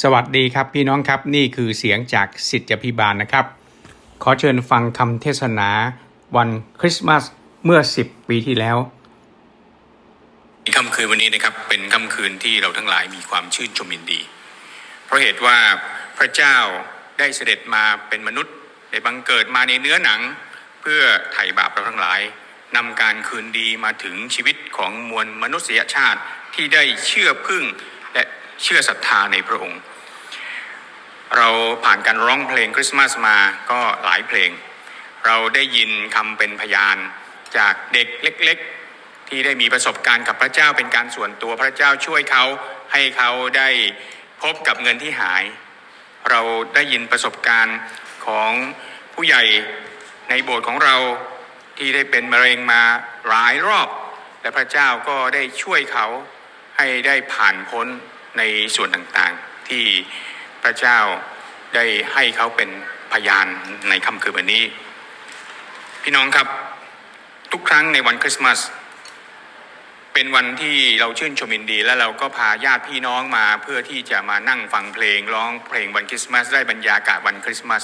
สวัสดีครับพี่น้องครับนี่คือเสียงจากสิทธิพิบาลนะครับ ขอเชิญฟังคำเทศนาวันคริสต์มาสเมื่อ 10 ปีที่แล้วค่ำคืนวันนี้นะครับเป็นค่ำคืนที่เราทั้งหลายมีความชื่นชมยินดี เพราะเหตุว่าพระเจ้าได้เสด็จมาเป็นมนุษย์ได้บังเกิดมาในเนื้อหนัง เพื่อไถ่บาปเราทั้งหลายนำการคืนดีมาถึงชีวิตของมวลมนุษยชาติที่ได้เชื่อพึ่งและ เชื่อศรัทธาในพระองค์ เราผ่านการร้องเพลงคริสต์มาสมาก็หลายเพลง เราได้ยินคำเป็นพยานจากเด็กเล็กๆ ที่ได้มีประสบการณ์กับพระเจ้าเป็นการส่วนตัวพระเจ้าช่วยเขาให้เขาได้พบกับเงินที่หาย เราได้ยินประสบการณ์ของผู้ใหญ่ในโบสถ์ของเราที่ได้เป็นมะเร็งมาหลายรอบ และพระเจ้าก็ได้ช่วยเขาให้ได้ผ่านพ้น ในส่วนต่างๆที่พระเจ้าได้ให้เขาเป็นพยานในค่ำคืนวันนี้ พี่น้องครับทุกครั้งในวันคริสต์มาสเป็นวันที่เราชื่นชมยินดี และเราก็พาญาติพี่น้องมาเพื่อที่จะมานั่งฟังเพลงร้องเพลงวันคริสต์มาสได้บรรยากาศวันคริสต์มาส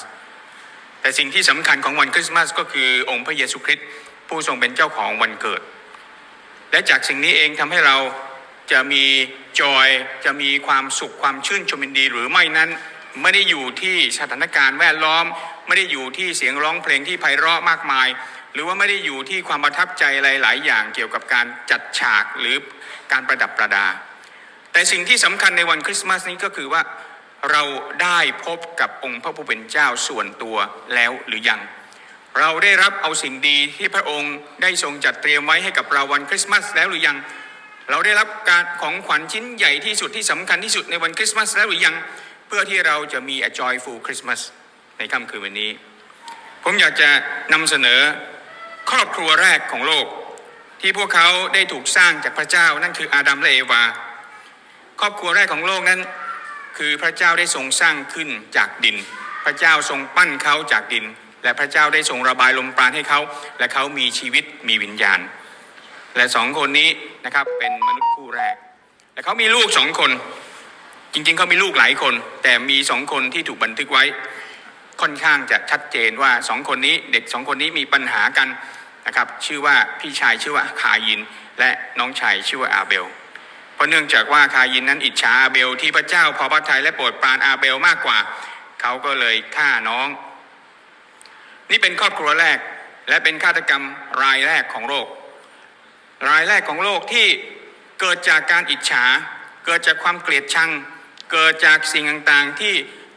แต่สิ่งที่สำคัญของวันคริสต์มาสก็คือองค์พระเยซูคริสต์ผู้ทรงเป็นเจ้าของวันเกิด และจากสิ่งนี้เองทำให้เรา จะมีจอยจะมีความสุขความชื่นชมยินดี หรือไม่นั้นไม่ได้อยู่ที่สถานการณ์แวดล้อม ไม่ได้อยู่ที่เสียงร้องเพลงที่ไพเราะมากมาย หรือว่าไม่ได้อยู่ที่ความประทับใจอะไรหลายอย่างเกี่ยวกับการจัดฉากหรือการประดับประดา แต่สิ่งที่สำคัญในวันคริสต์มาสนี้ก็คือว่าเราได้พบกับองค์พระผู้เป็นเจ้าส่วนตัวแล้วหรือยัง เราได้รับเอาสิ่งดีที่พระองค์ได้ทรงจัดเตรียมไว้ให้กับเราวันคริสต์มาสแล้วหรือยัง เราได้รับการของขวัญชิ้นใหญ่ที่สุดที่สำคัญที่สุดในวันคริสต์มาสแล้วหรือยังเพื่อที่เราจะมี a joyful Christmas ในค่ำคืนวันนี้ ผมอยากจะนำเสนอครอบครัวแรกของโลก ที่พวกเขาได้ถูกสร้างจากพระเจ้านั่นคืออาดัมและเอวา ครอบครัวแรกของโลกนั้น คือพระเจ้าได้ทรงสร้างขึ้นจากดิน พระเจ้าทรงปั้นเขาจากดิน และพระเจ้าได้ทรงระบายลมปราณให้เขา และเขามีชีวิตมีวิญญาณ และสองคนนี้นะครับเป็นมนุษย์คู่แรก และเขามีลูกสองคน จริงๆเขามีลูกหลายคน แต่มีสองคนที่ถูกบันทึกไว้ ค่อนข้างจะชัดเจนว่าสองคนนี้เด็กสองคนนี้มีปัญหากันนะครับชื่อว่าพี่ชายชื่อว่าคายิน และน้องชายชื่อว่าอาเบล เพราะเนื่องจากว่าคายินนั้นอิจฉาอาเบล ที่พระเจ้าพอพระทัยและโปรดปรานอาเบลมากกว่าเขาก็เลยฆ่าน้อง นี่เป็นครอบครัวแรก และเป็นฆาตกรรมรายแรกของโลก รายแรกของโลกที่เกิดจากการอิจฉา เกิดจากความเกลียดชัง เกิดจากสิ่งต่างๆ ที่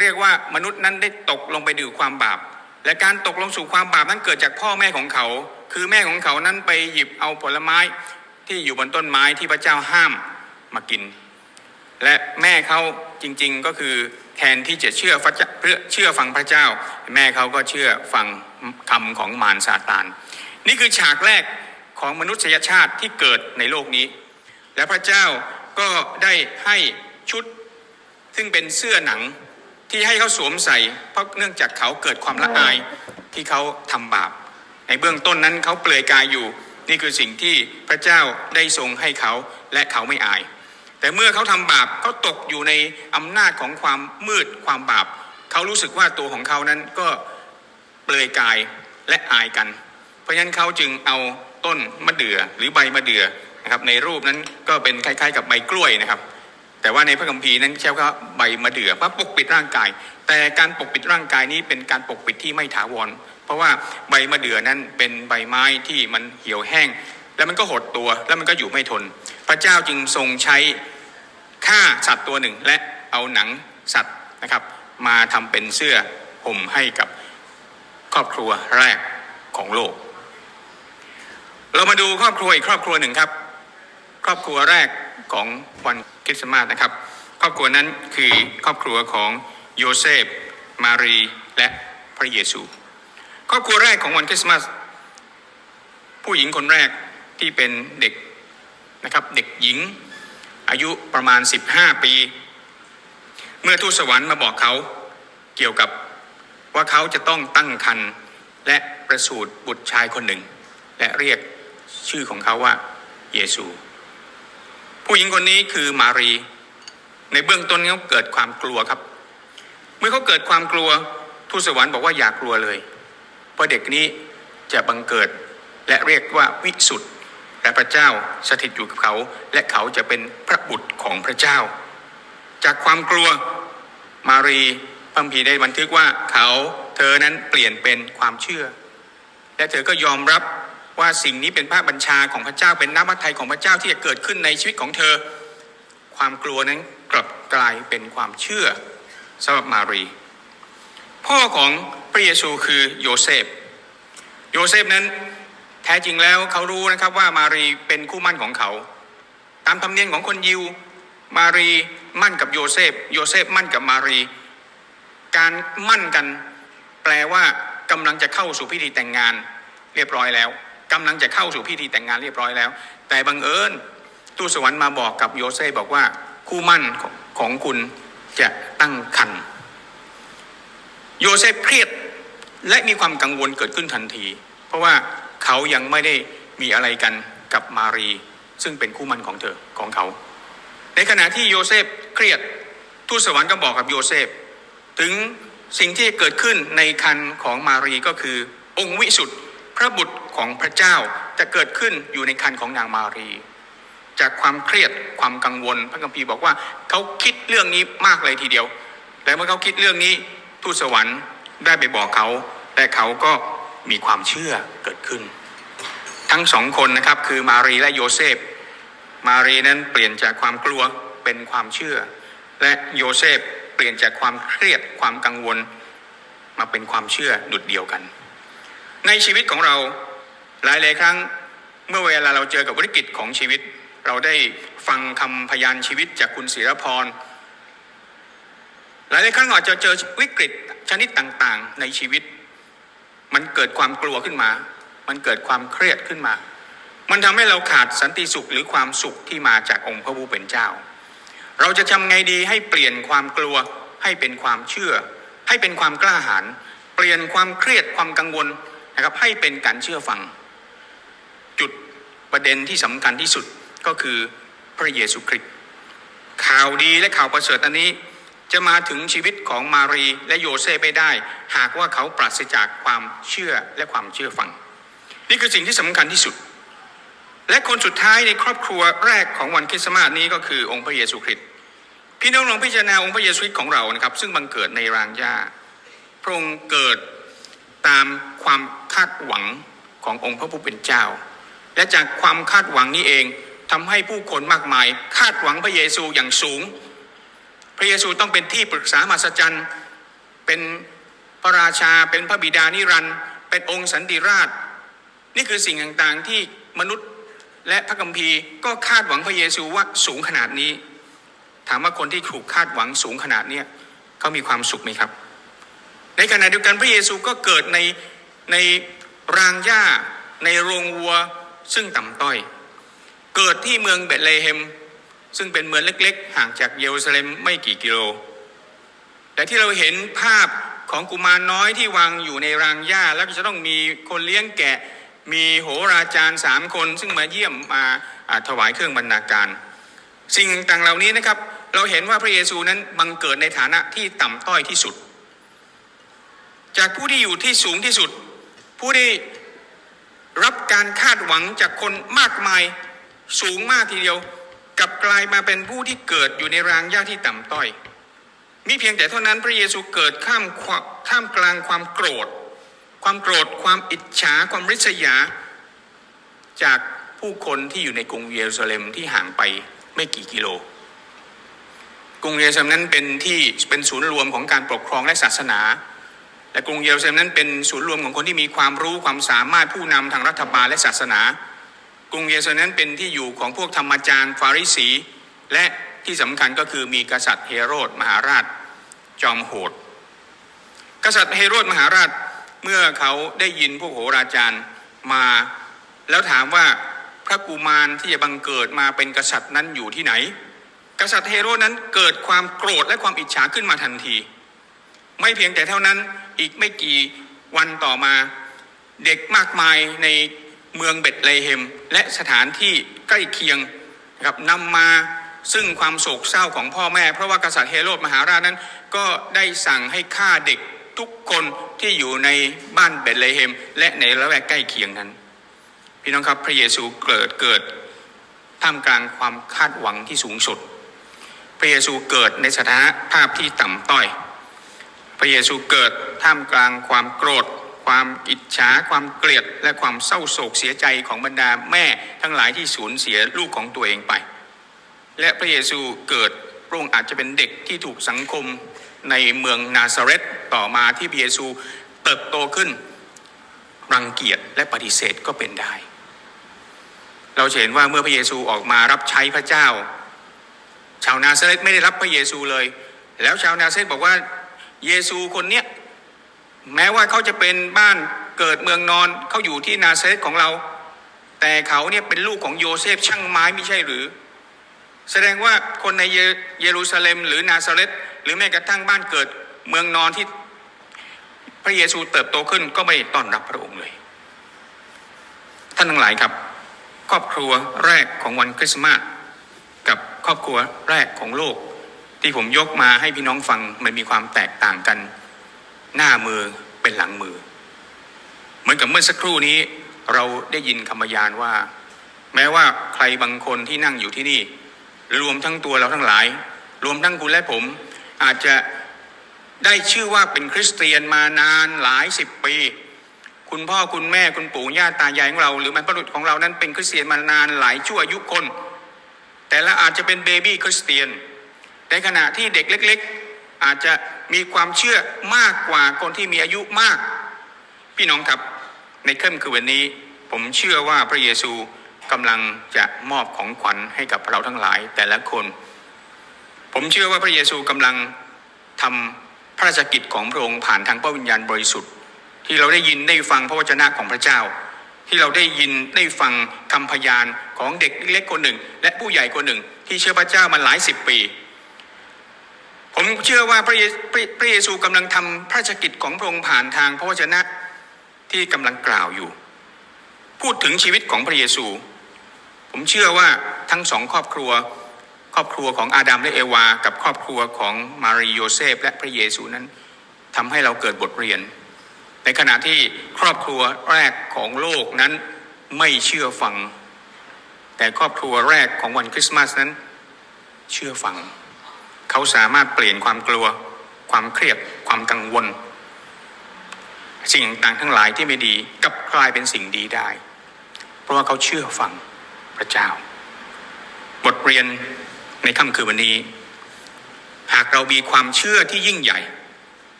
เรียกว่ามนุษย์นั้นได้ตกลงไปดื่มความบาป และการตกลงสู่ความบาปนั้นเกิดจากพ่อแม่ของเขา คือแม่ของเขานั้นไปหยิบเอาผลไม้ที่อยู่บนต้นไม้ที่พระเจ้าห้ามมากิน และแม่เขาจริงๆก็คือแทนที่จะเชื่อพระเจ้าเพื่อเชื่อฟังพระเจ้า แม่เขาก็เชื่อฟังคำของมารซาตาน นี่คือฉากแรก ของมนุษยชาติที่เกิดในโลกนี้ และพระเจ้าก็ได้ให้ชุด ซึ่งเป็นเสื้อหนังที่ให้เขาสวมใส่ เพราะเนื่องจากเขาเกิดความละอายที่เขาทำบาป ในเบื้องต้นนั้นเขาเปลือยกายอยู่ นี่คือสิ่งที่พระเจ้าได้ทรงให้เขาและเขาไม่อาย แต่เมื่อเขาทำบาปเขาตกอยู่ในอำนาจของความมืดความบาป เขารู้สึกว่าตัวของเขานั้นก็เปลือยกายและอายกัน เพราะฉะนั้นเขาจึงเอา ต้นมะเดื่อหรือใบมะเดื่อนะครับ ในรูปนั้นก็เป็นคล้ายๆ กับใบกล้วยนะครับ แต่ว่าในพระคัมภีร์นั้นใช้คำว่าใบมะเดื่อเพื่อปกปิดร่างกาย แต่การปกปิดร่างกายนี้เป็นการปกปิดที่ไม่ถาวร เพราะว่าใบมะเดื่อนั้นเป็นใบไม้ที่มันเหี่ยวแห้ง แล้วมันก็หดตัวแล้วมันก็อยู่ไม่ทน พระเจ้าจึงทรงใช้ฆ่าสัตว์ตัวหนึ่งและเอาหนังสัตว์นะครับ มาทำเป็นเสื้อห่มให้กับครอบครัวแรกของโลก เรามาดูครอบครัวอีกครอบครัวหนึ่งครับ ครอบครัวแรกของวันคริสต์มาสนะครับ ครอบครัวนั้นคือครอบครัวของโยเซฟ มารี และพระเยซู ครอบครัวแรกของวันคริสต์มาสผู้หญิงคนแรกที่เป็นเด็กนะครับเด็กหญิงอายุประมาณ 15 ปี เมื่อทูตสวรรค์มาบอกเขาเกี่ยวกับว่าเขาจะต้องตั้งครรภ์และประสูติบุตรชายคนหนึ่ง และเรียก ชื่อของเขาว่าเยซู ผู้หญิงคนนี้คือมารี ในเบื้องต้นเขาเกิดความกลัวครับ เมื่อเขาเกิดความกลัวทูตสวรรค์บอกว่าอย่ากลัวเลย เพราะเด็กนี้จะบังเกิดและเรียกว่าวิสุทธ์และพระเจ้าสถิตอยู่กับเขา และเขาจะเป็นพระบุตรของพระเจ้า จากความกลัวมารีพัมภีได้บันทึกว่าเขาเธอนั้นเปลี่ยนเป็นความเชื่อ และเธอก็ยอมรับ ว่าสิ่งนี้เป็นพระบัญชาของพระเจ้าเป็นน้ำพระทัยของพระเจ้าที่จะเกิดขึ้นในชีวิตของเธอ ความกลัวนั้นกลับกลายเป็นความเชื่อสำหรับมารี พ่อของพระเยซูคือโยเซฟ โยเซฟนั้นแท้จริงแล้วเขารู้นะครับว่ามารีเป็นคู่มั่นของเขา ตามธรรมเนียมของคนยิว มารีมั่นกับโยเซฟ โยเซฟมั่นกับมารี การมั่นกันแปลว่ากำลังจะเข้าสู่พิธีแต่งงานเรียบร้อยแล้ว กำลังจะเข้าสู่พิธีแต่งงานเรียบร้อยแล้ว แต่บังเอิญทูตสวรรค์มาบอกกับโยเซฟบอกว่าคู่มั่นของของคุณจะตั้งครรภ์โยเซฟเครียดและมีความกังวลเกิดขึ้นทันที เพราะว่าเขายังไม่ได้มีอะไรกันกับมารี ซึ่งเป็นคู่มั่นของเธอของเขา ในขณะที่โยเซฟเครียดทูตสวรรค์ก็บอกกับโยเซฟถึงสิ่งที่เกิดขึ้นในคันของมารีก็คือองค์วิสุทธ์พระบุตร ของพระเจ้าจะเกิดขึ้นอยู่ในคันของนางมารี จากความเครียดความกังวลพระคัมภีร์บอกว่าเขาคิดเรื่องนี้มากเลยทีเดียว และเมื่อเขาคิดเรื่องนี้ทูตสวรรค์ได้ไปบอกเขาและเขาก็มีความเชื่อเกิดขึ้น ทั้งสองคนนะครับคือมารีและโยเซฟ มารีนั้นเปลี่ยนจากความกลัวเป็นความเชื่อ และโยเซฟเปลี่ยนจากความเครียดความกังวลมาเป็นความเชื่อดุดเดียวกัน ในชีวิตของเรา หลายๆครั้งเมื่อเวลาเราเจอกับวิกฤตของชีวิต เราได้ฟังคำพยานชีวิตจากคุณศิรพรหลายๆครั้งอาจจะเจอวิกฤตชนิดต่างๆในชีวิต มันเกิดความกลัวขึ้นมา มันเกิดความเครียดขึ้นมา มันทำให้เราขาดสันติสุขหรือความสุขที่มาจากองค์พระผู้เป็นเจ้า เราจะทำไงดีให้เปลี่ยนความกลัวให้เป็นความเชื่อ ให้เป็นความกล้าหาญเปลี่ยนความเครียดความกังวลนะครับให้เป็นการเชื่อฟัง ประเด็นที่สำคัญที่สุดก็คือพระเยซูคริสต์ข่าวดีและข่าวประเสริฐอันนี้จะมาถึงชีวิตของมารีและโยเซฟไม่ได้ หากว่าเขาปราศจากความเชื่อและความเชื่อฟัง นี่คือสิ่งที่สำคัญที่สุด และคนสุดท้ายในครอบครัวแรกของวันคริสต์มาสนี้ก็คือองค์พระเยซูคริสต์พี่น้องลองพิจารณาองค์พระเยซูคริสต์ของเรานะครับ ซึ่งบังเกิดในรางหญ้าพระองค์เกิดตามความคาดหวังขององค์พระผู้เป็นเจ้า และจากความคาดหวังนี้เองทำให้ผู้คนมากมาย คาดหวังพระเยซูอย่างสูง พระเยซูต้องเป็นที่ปรึกษามหัศจรรย์ เป็นพระราชาเป็นพระบิดานิรันดร์เป็นองค์สันติราช นี่คือสิ่งต่างๆที่มนุษย์และพระคัมภีร์ก็คาดหวังพระเยซูว่าสูงขนาดนี้ ถามว่าคนที่ถูกคาดหวังสูงขนาดเนี้ยเขามีความสุขไหมครับ ในขณะเดียวกันพระเยซูก็เกิดในในรางหญ้าในโรงวัว ซึ่งต่ำต้อย เกิดที่เมืองเบธเลเฮม ซึ่งเป็นเมืองเล็กๆ ห่างจากเยรูซาเล็มไม่กี่กิโล แต่ที่เราเห็นภาพของกุมารน้อยที่วางอยู่ในรางหญ้า แล้วก็จะต้องมีคนเลี้ยงแกะ มีโหราจารย์สามคน ซึ่งมาเยี่ยมมาถวายเครื่องบรรณาการ สิ่งต่างเหล่านี้นะครับ เราเห็นว่าพระเยซูนั้นบังเกิดในฐานะที่ต่ำต้อยที่สุด จากผู้ที่อยู่ที่สูงที่สุด ผู้ที่ รับการคาดหวังจากคนมากมายสูงมากทีเดียวกลับกลายมาเป็นผู้ที่เกิดอยู่ในรางหญ้าที่ต่ำต้อย มีเพียงแต่เท่านั้นพระเยซูเกิดข้ามความท่ามกลางความโกรธ ความโกรธความอิจฉาความริษยา จากผู้คนที่อยู่ในกรุงเยรูซาเล็มที่ห่างไปไม่กี่กิโล กรุงเยรูซาเล็มนั้นเป็นที่เป็นศูนย์รวมของการปกครองและศาสนา และกรุงเยรูซาเล็มนั้นเป็นศูนย์รวมของคนที่มีความรู้ความสามารถผู้นำทางรัฐบาลและศาสนา กรุงเยรูซาเล็มนั้นเป็นที่อยู่ของพวกธรรมจารย์ฟาริสี และที่สำคัญก็คือมีกษัตริย์เฮโรดมหาราชจอมโหด กษัตริย์เฮโรดมหาราชเมื่อเขาได้ยินพวกโหราจารย์มา แล้วถามว่าพระกุมารที่จะบังเกิดมาเป็นกษัตริย์นั้นอยู่ที่ไหน กษัตริย์เฮโรดนั้นเกิดความโกรธและความอิจฉาขึ้นมาทันที ไม่เพียงแต่เท่านั้น อีกไม่กี่วันต่อมาเด็กมากมายในเมืองเบตเลเฮม และสถานที่ใกล้เคียงนะครับนำมาซึ่งความโศกเศร้าของพ่อแม่ เพราะว่ากษัตริย์เฮโรดมหาราชนั้น ก็ได้สั่งให้ฆ่าเด็กทุกคนที่อยู่ในบ้านเบธเลเฮม และในละแวกใกล้เคียงนั้น พี่น้องครับพระเยซูเกิดเกิดท่ามกลางความคาดหวังที่สูงสุด พระเยซูเกิดในสถานภาพที่ต่ำต้อย ระเยซูเกิดท่ามกลางความโกรธ ความอิจฉาความเกลียด และความเศร้าโศกเสียใจของบรรดาแม่ทั้งหลายที่สูญเสียลูกของตัวเองไป และพระเยซูเกิดพระองค์อาจจะเป็นเด็กที่ถูกสังคมในเมืองนาซาเรตต่อมาที่พระเยซูเติบโตขึ้นรังเกียจและปฏิเสธก็เป็นได้ เราเห็นว่าเมื่อพระเยซูออกมารับใช้พระเจ้า ชาวนาซาเรตไม่ได้รับพระเยซูเลย แล้วชาวนาซาเรตบอกว่า เยซูคนเนี้ยแม้ว่าเขาจะเป็นบ้านเกิดเมืองนอนเขาอยู่ที่นาซาเรตของเรา แต่เขาเนี่ยเป็นลูกของโยเซฟช่างไม้ไม่ใช่หรือ แสดงว่าคนในเยรูซาเล็ม หรือนาซาเรตหรือแม้กระทั่งบ้านเกิดเมืองนอนที่พระเยซูเติบโตขึ้นก็ไม่ต้อนรับพระองค์เลย ท่านทั้งหลายครับ ครอบครัวแรกของวันคริสต์มาสกับครอบครัวแรกของโลก ที่ผมยกมาให้พี่น้องฟังมันมีความแตกต่างกัน หน้ามือเป็นหลังมือ เหมือนกับเมื่อสักครู่นี้ เราได้ยินคำพยานว่า แม้ว่าใครบางคนที่นั่งอยู่ที่นี่ รวมทั้งตัวเราทั้งหลาย รวมทั้งคุณและผมอาจจะได้ชื่อว่าเป็นคริสเตียนมานานหลายสิบปี คุณพ่อคุณแม่คุณปู่ย่าตายายของเรา หรือบรรพบุรุษของเรานั้นเป็นคริสเตียนมานานหลายชั่วอายุคน แต่ละอาจจะเป็นเบบี้คริสเตียน ในขณะที่เด็กเล็ก ๆ อาจจะมีความเชื่อมากกว่าคนที่มีอายุมาก พี่น้องครับในค่ำคืนวันนี้ ผมเชื่อว่าพระเยซูกำลังจะมอบของขวัญให้กับเราทั้งหลายแต่ละคน ผมเชื่อว่าพระเยซูกำลังทำพระราชกิจของพระองค์ผ่านทางพระวิญญาณบริสุทธิ์ ที่เราได้ยินได้ฟังพระวจนะของพระเจ้า ที่เราได้ยินได้ฟังคำพยานของเด็กเล็กคนหนึ่ง และผู้ใหญ่คนหนึ่ง ที่เชื่อพระเจ้ามาหลายสิบปี ผมเชื่อว่าพระเยพระพระเยซูกำลังทำพระราชกิจของพระองค์ผ่านทางพระวจนะที่กำลังกล่าวอยู่ พูดถึงชีวิตของพระเยซู ผมเชื่อว่าทั้งสองครอบครัว ครอบครัวของอาดัมและเอวา กับครอบครัวของมารีโยเซฟและพระเยซูนั้นทำให้เราเกิดบทเรียน ในขณะที่ครอบครัวแรกของโลกนั้นไม่เชื่อฟัง แต่ครอบครัวแรกของวันคริสต์มาสนั้น เชื่อฟัง เขาสามารถเปลี่ยนความกลัว ความเครียด ความกังวล สิ่งต่างทั้งหลายที่ไม่ดีกลับกลายเป็นสิ่งดีได้ เพราะว่าเขาเชื่อฟังพระเจ้า บทเรียนในค่ำคืนวันนี้ หากเรามีความเชื่อที่ยิ่งใหญ่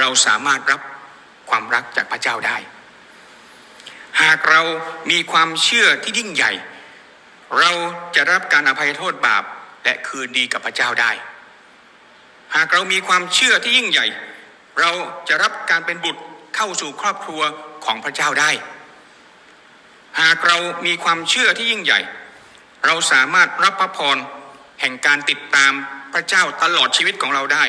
เราสามารถรับความรักจากพระเจ้าได้ หากเรามีความเชื่อที่ยิ่งใหญ่ เราจะรับการอภัยโทษบาปและคืนดีกับพระเจ้าได้ หากเรามีความเชื่อที่ยิ่งใหญ่ เราจะรับการเป็นบุตรเข้าสู่ครอบครัวของพระเจ้าได้ หากเรามีความเชื่อที่ยิ่งใหญ่ เราสามารถรับพระพรแห่งการติดตามพระเจ้าตลอดชีวิตของเราได้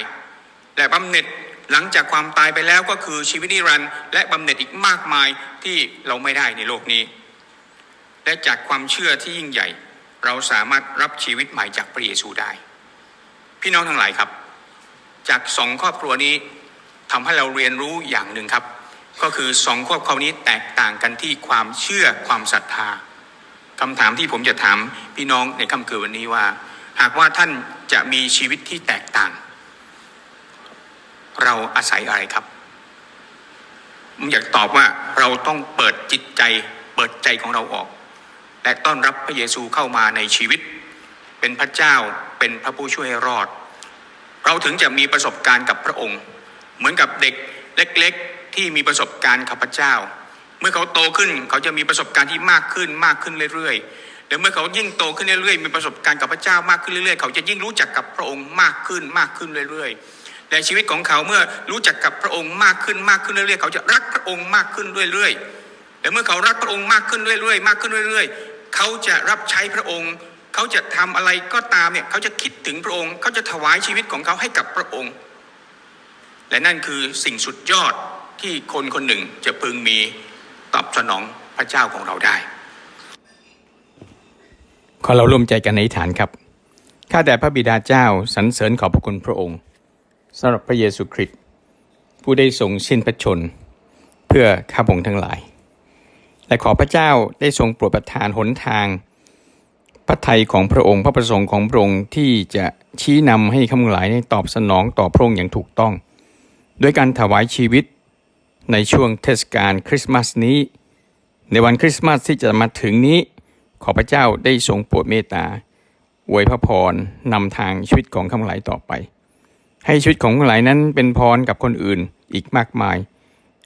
และบำเหน็จหลังจากความตายไปแล้วก็คือชีวิตนิรันดร์และบำเหน็จอีกมากมายที่เราไม่ได้ในโลกนี้ และจากความเชื่อที่ยิ่งใหญ่ เราสามารถรับชีวิตใหม่จากพระเยซูได้ พี่น้องทั้งหลายครับ จากสองครอบครัวนี้ทำให้เราเรียนรู้อย่างหนึ่งครับ ก็คือสองครอบครัวนี้แตกต่างกันที่ความเชื่อความศรัทธาคำถามที่ผมจะถามพี่น้องในค่ำคืนวันนี้ว่า หากว่าท่านจะมีชีวิตที่แตกต่าง เราอาศัยอะไรครับผมอยากตอบว่าเราต้องเปิดจิตใจ เปิดใจของเราออก และต้อนรับพระเยซูเข้ามาในชีวิต เป็นพระเจ้าเป็นพระผู้ช่วยรอด เราถึงจะมีประสบการณ์กับพระองค์ เหมือนกับเด็กเล็กๆ ที่มีประสบการณ์กับพระเจ้า เมื่อเขาโตขึ้นเขาจะมีประสบการณ์ที่มากขึ้นมากขึ้นเรื่อยๆแล้วเมื่อเขายิ่งโตขึ้นเรื่อยๆมีประสบการณ์กับพระเจ้ามากขึ้นเรื่อยๆ เขาจะยิ่งรู้จักกับพระองค์มากขึ้นมากขึ้นเรื่อยๆและชีวิตของเขาเมื่อรู้จักกับพระองค์มากขึ้นมากขึ้นเรื่อยๆ เขาจะรักพระองค์มากขึ้นเรื่อยๆและเมื่อเขารักพระองค์มากขึ้นเรื่อยๆ มากขึ้นเรื่อย ๆ เขาจะรับใช้พระองค์ เขาจะทำอะไรก็ตามเนี่ยเขาจะคิดถึงพระองค์เขาจะถวายชีวิตของเขาให้กับพระองค์ และนั่นคือสิ่งสุดยอดที่คนคนหนึ่งจะพึงมีตอบสนองพระเจ้าของเราได้ ขอเราร่วมใจกันในฐานครับ ข้าแต่พระบิดาเจ้าสรรเสริญขอบพระคุณพระองค์สำหรับพระเยซูคริสต์ผู้ได้ทรงสิ้นพระชน เพื่อข้าพงทั้งหลาย และขอพระเจ้าได้ทรงโปรดประทานหนทาง พระทัยของพระองค์พระประสงค์ของพระองค์ที่จะชี้นำให้ข้าพงหลายตอบสนองต่อพระองค์อย่างถูกต้อง ด้วยการถวายชีวิตในช่วงเทศกาลคริสต์มาสนี้ ในวันคริสต์มาสที่จะมาถึงนี้ ขอพระเจ้าได้ทรงโปรดเมตตาอวยพระพรนำทางชีวิตของข้าพงหลายต่อไป ให้ชีวิตของข้าพงหลายนั้นเป็นพรกับคนอื่นอีกมากมาย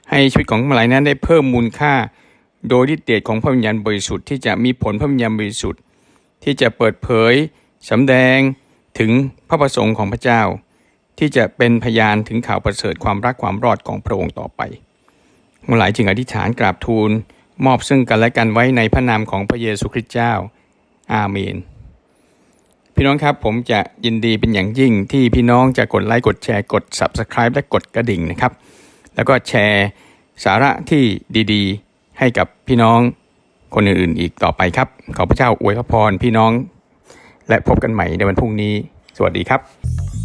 ให้ชีวิตของข้าพงหลายนั้นได้เพิ่มมูลค่า โดยฤทธิเดชของพระวิญญาณบริสุทธิ์ที่จะมีผลพระวิญญาณบริสุทธิ์ ที่จะเปิดเผยสำแดงถึงพระประสงค์ของพระเจ้า ที่จะเป็นพยานถึงข่าวประเสริฐความรักความรอดของพระองค์ต่อไปเมื่อหลายจึงอธิษฐานกราบทูล มอบซึ่งกันและกันไว้ในพระนามของพระเยซูคริสต์เจ้า อาเมน พี่น้องครับผมจะยินดีเป็นอย่างยิ่งที่พี่น้องจะกดไลค์กดแชร์กด Subscribe และกดกระดิ่งนะครับ แล้วก็แชร์สาระที่ดีๆ ให้กับพี่น้อง คนอื่นๆอีกต่อไปครับ ขอพระเจ้าอวยพระพรพี่น้อง และพบกันใหม่ในวันพรุ่งนี้ สวัสดีครับ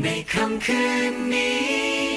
ในค่ำคืนนี้